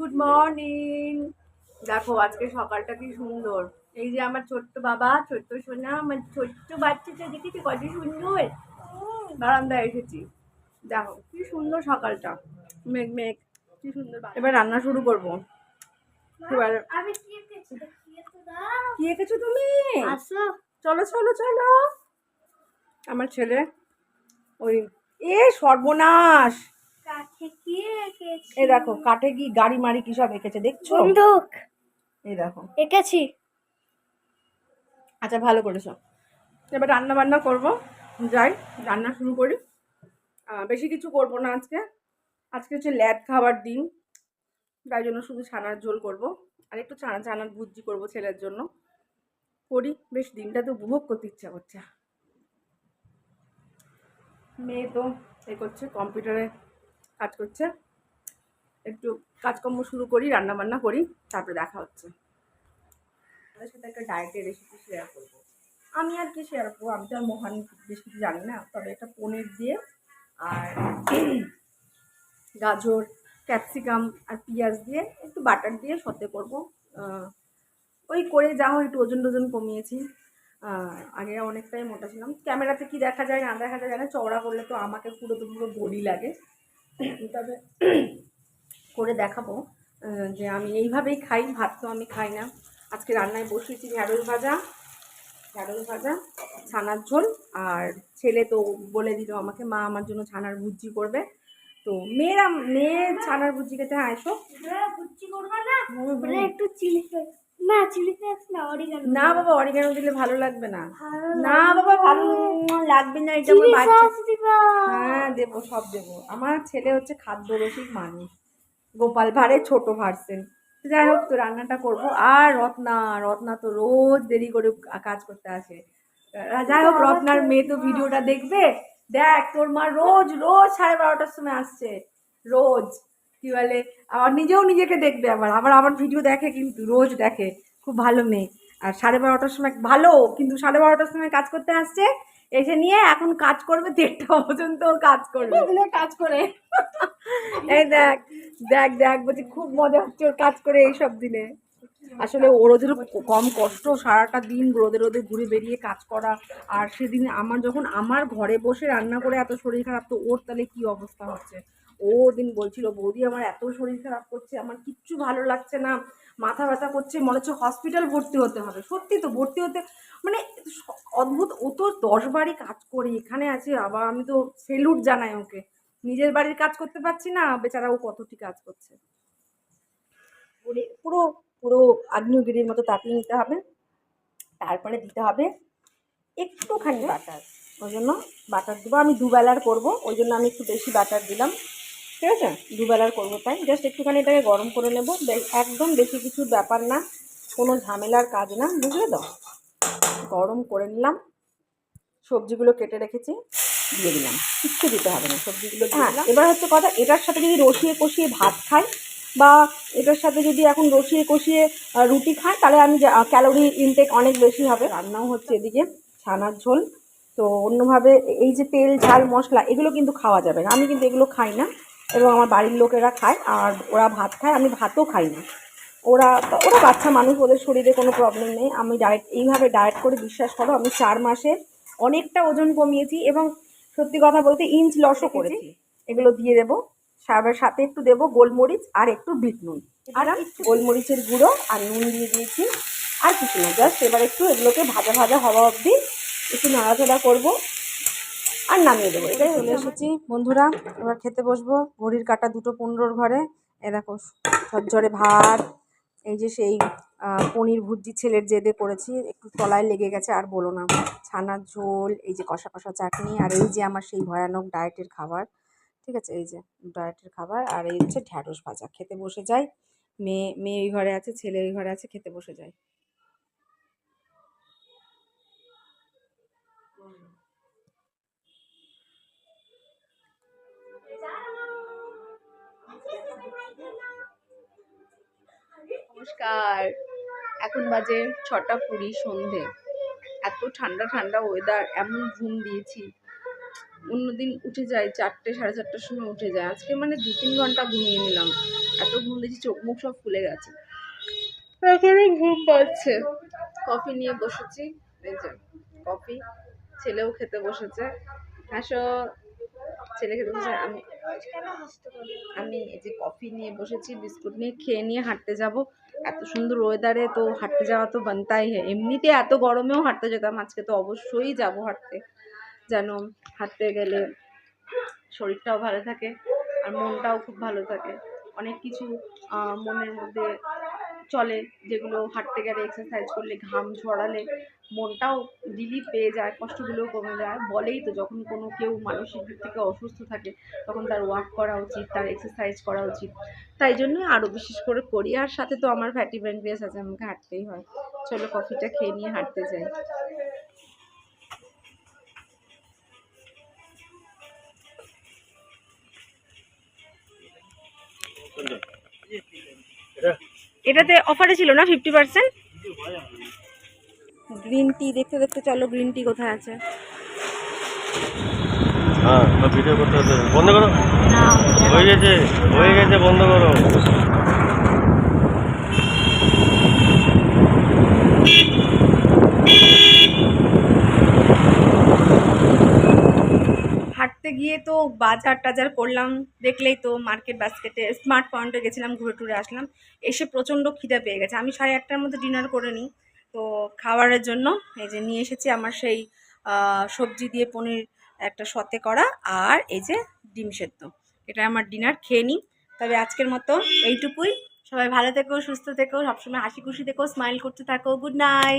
Good morning দেখো আজকে সকালটা কি সুন্দর। এই যে আমার ছোট্ট বাবা ছোট্ট সোনা আমার ছোট্ট বাচ্চাটা দেখেছি কত সুন্দর? বারান্দায় এসেছি। দেখো কি সুন্দর সকালটা। মেঘ মেঘ কি সুন্দর এবার রান্না শুরু করব। কি এঁকেছি তুমি? আসো। চলো চলো চলো। আমার ছেলে ওই এ সর্বনাশ! এই দেখো কাঠে কি গাড়ি মারি কি সব এঁকেছে দেখছ? বন্দুক। এই দেখো। এঁকেছি। আচ্ছা ভালো করেছ। এবার রান্না বান্না করব। যাই রান্না শুরু করি। বেশি কিছু করব না আজকে। আজকে হচ্ছে ল্যাদ খাবার দিন। তাই জন্য শুধু ছানার ঝোল করব। আর একটু ছানা ছানার ভুজি করব ছেলের জন্য। করি। বেশ দিনটা তো উপভোগ করতে ইচ্ছা করছে। মেয়ে তো এ করছে কম্পিউটারে কাজ করছে। একটু কাজকর্ম শুরু করি রান্না বান্না করি, তারপরে দেখা হচ্ছে। তাদের সাথে একটা ডায়েটের রেসিপি শেয়ার করব। আমি আর কি শেয়ার করব? আমি তো আর মহান বেশ কিছু জানি না। তবে একটা পনির দিয়ে আর গাজর ক্যাপসিকাম আর পেঁয়াজ দিয়ে একটু বাটার দিয়ে সতে করব। ওই করে যা হয় একটু ওজন টোজন কমিয়েছি। আগে অনেকটাই মোটা ছিলাম। ক্যামেরাতে কি দেখা যায়, না দেখা যায় না চওড়া করলে তো আমাকে পুরো তো পুরো বডি লাগে। তবে করে দেখাবো যে আমি এইভাবেই খাই ভাত তো আমি খাই না। আজকে রান্নায় বসিয়েছি ঢ্যাঁড়স ভাজা ঢ্যাঁড়স ভাজা ছানার ঝোল আর ছেলে তো বলে দিল আমাকে মা আমার জন্য ছানার ভুজি করবে। তো মেয়েরা মেয়ে ছানার ভুজি খেতে হয় এসো বুঝছি করব না? একটু চিলি না চিলি ফ্লেক্স না অরিগানো না বাবা অরিগানো দিলে ভালো লাগবে না। না বাবা ভালো লাগবে না এটা আমার বাচ্চা। হ্যাঁ দেবো সব দেবো। আমার ছেলে হচ্ছে খাদ্যরসিক মানুষ। গোপাল ভাঁড়ে ছোট ভার্সেন। যাই হোক তো রান্নাটা করব। আর রত্না রত্না তো রোজ দেরি করে কাজ করতে আসে। যাই হোক রত্নার মেয়ে তো ভিডিওটা দেখবে। দেখ তোর মা রোজ রোজ সাড়ে বারোটার সময় আসছে। রোজ। কি বলে আবার নিজেও নিজেকে দেখবে আবার আবার আমার ভিডিও দেখে কিন্তু রোজ দেখে। খুব ভালো মেয়ে। আর সাড়ে বারোটার সময় ভালো কিন্তু সাড়ে বারোটার সময় কাজ করতে আসছে এসে নিয়ে এখন কাজ করবে দেড়টা পর্যন্ত কাজ করবে। কাজ করে। এই দেখ দেখ দেখ বলছি খুব মজা হচ্ছে ওর কাজ করে এইসব দিনে। আসলে ওর ওদের কম কষ্ট সারাটা দিন রোদে রোদে ঘুরে বেরিয়ে কাজ করা। আর সেদিন আমার যখন আমার ঘরে বসে রান্না করে এত শরীর খারাপ তো ওর তাহলে কি অবস্থা হচ্ছে? ও দিন বলছিল, বৌদি, আমার এত শরীর খারাপ করছে, আমার কিচ্ছু ভালো লাগছে না, মাথা ব্যথা করছে, মনে হচ্ছে হসপিটাল ভর্তি হতে হবে। সত্যি তো, ভর্তি হতে মানে অদ্ভুত, ও তো দশ বাড়ি কাজ করি, এখানে আছে, আবার আমি তো সেলুট জানাই ওকে। নিজের বাড়ির কাজ করতে পারছি না, বেচারা ও কতটি কাজ করছে। পুরে, পুরো আগ্নেয়গিরির মতো তাপিয়ে নিতে হবে, তারপরে দিতে হবে একটুখানি বাটার ওই জন্য বাটার দেবো, আমি দুবেলার করব, ওই জন্য আমি একটু বেশি বাটার দিলাম। ঠিক আছে? দুবেলার করব তাই? জাস্ট একটুখানি এটাকে গরম করে নেব। একদম বেশি কিছুর ব্যাপার না কোনো ঝামেলার কাজ না বুঝলে তো? গরম করে নিলাম সবজিগুলো কেটে রেখেছি দিয়ে দিলাম। কিচ্ছু দিতে হবে না সবজিগুলো হ্যাঁ এবার হচ্ছে কথা এটার সাথে যদি রসিয়ে কষিয়ে ভাত খাই বা এটার সাথে যদি এখন রসিয়ে কষিয়ে রুটি খাই তাহলে আমি ক্যালোরি ইনটেক অনেক বেশি হবে। রান্নাও হচ্ছে এদিকে ছানার ঝোল। তো অন্যভাবে এই যে তেল ঝাল মশলা এগুলো কিন্তু খাওয়া যাবে না। আমি কিন্তু এগুলো খাই না। এবং আমার বাড়ির লোকেরা খায় আর ওরা ভাত খায় আমি ভাতও খাই না। ওরা ওরা বাচ্চা মানুষ ওদের শরীরে কোনো প্রবলেম নেই। আমি ডায়েট এইভাবে ডায়েট করে বিশ্বাস করো আমি চার মাসে অনেকটা ওজন কমিয়েছি এবং সত্যি কথা বলতে ইঞ্চ লসও করেছি। এগুলো দিয়ে দেবো। সাবের সাথে একটু দেবো গোলমরিচ আর একটু বিট নুন। আর গোলমরিচের গুঁড়ো আর নুন দিয়ে দিয়েছি। আর কিছু না জাস্ট এবার একটু এগুলোকে ভাজা ভাজা হওয়া অবধি একটু নাড়াচাড়া করব। আর নামিয়ে দেবো এটাই চলে এসেছি। বন্ধুরা এবার খেতে বসবো। ঘড়ির কাটা দুটো পনেরোর ঘরে। এ দেখো ঝরঝরে ভাত এই যে সেই পনির ভুজি ছেলের জেদে করেছি। একটু তলায় লেগে গেছে আর বলো না। ছানার ঝোল এই যে কষা কষা চাটনি আর এই যে আমার সেই ভয়ানক ডায়েটের খাবার। ঠিক আছে এই যে ডায়েটের খাবার আর এই হচ্ছে ঢ্যাঁড়স ভাজা। খেতে বসে যাই। মেয়ে মেয়ে ওই ঘরে আছে ছেলে ওই ঘরে আছে খেতে বসে যায় নমস্কার। এখন বাজে ছটা কুড়ি সন্ধে। এত ঠান্ডা ঠান্ডা ওয়েদার এমন ঘুম দিয়েছি। অন্যদিন উঠে যায় চারটে, সাড়ে চারটার সময় উঠে যায় আজকে মানে দু তিন ঘণ্টা ঘুমিয়ে নিলাম। এত ঘুম দিয়েছি, চোখ মুখ সব ফুলে গেছে। এখনই ঘুম পাচ্ছে। কফি নিয়ে বসেছি। এই যে, কফি। ছেলেও খেতে বসেছে। হাসো ছেলে খেতে বসে আমি আমি এই যে কফি নিয়ে বসেছি, বিস্কুট নিয়ে, খেয়ে নিয়ে হাঁটতে যাব। এত সুন্দর ওয়েদারে তো হাঁটতে যাওয়া তো বানতাই হ্যাঁ। এমনিতে এত গরমেও হাঁটতে যেতাম, আজকে তো অবশ্যই যাব হাঁটতে। যেন হাঁটতে গেলে শরীরটাও ভালো থাকে আর মনটাও খুব ভালো থাকে। অনেক কিছু মনের মধ্যে চলে, যেগুলো হাঁটতে গেলে এক্সারসাইজ করলে ঘাম ঝরালে মনটাও রিলিফ পেয়ে যায়, কষ্টগুলোও কমে যায়। বলেই তো, যখন কোনো কেউ মানসিক দিক থেকে অসুস্থ থাকে, তখন তার ওয়াক করা উচিত, তার এক্সারসাইজ করা উচিত। তাই জন্য আরও বিশেষ করে করি, আর সাথে তো আমার ফ্যাটি প্যানক্রিয়াস আছে, আমাকে হাঁটতেই হয়। চলো কফিটা খেয়ে নিয়ে হাঁটতে যাই। এটাতে অফারে ছিল না ফিফটি পার্সেন্ট গ্রিন টি দেখতে দেখতে চলো গ্রিন টি কোথায় আছে? হ্যাঁ ভিডিও করতে বন্ধ করো। হয়ে গেছে হয়ে গেছে বন্ধ করো হাঁটতে গিয়ে তো বাজার টাজার করলাম, দেখলেই তো মার্কেট বাস্কেটে স্মার্ট পয়েন্টে গেছিলাম, ঘুরে টুরে আসলাম, এসে প্রচণ্ড খিদে পেয়ে গেছে। আমি সাড়ে আটটার মধ্যে ডিনার করে নিই। তো খাবারের জন্য এই যে নিয়ে এসেছি আমার সেই সবজি দিয়ে পনির একটা সতে করা আর এই যে ডিম সেদ্ধ। এটা আমার ডিনার খেয়ে নিই। তবে আজকের মতো এইটুকুই। সবাই ভালো থেকো, সুস্থ থেকো, সবসময় হাসি খুশি থেকো স্মাইল করতে থাকো। Good night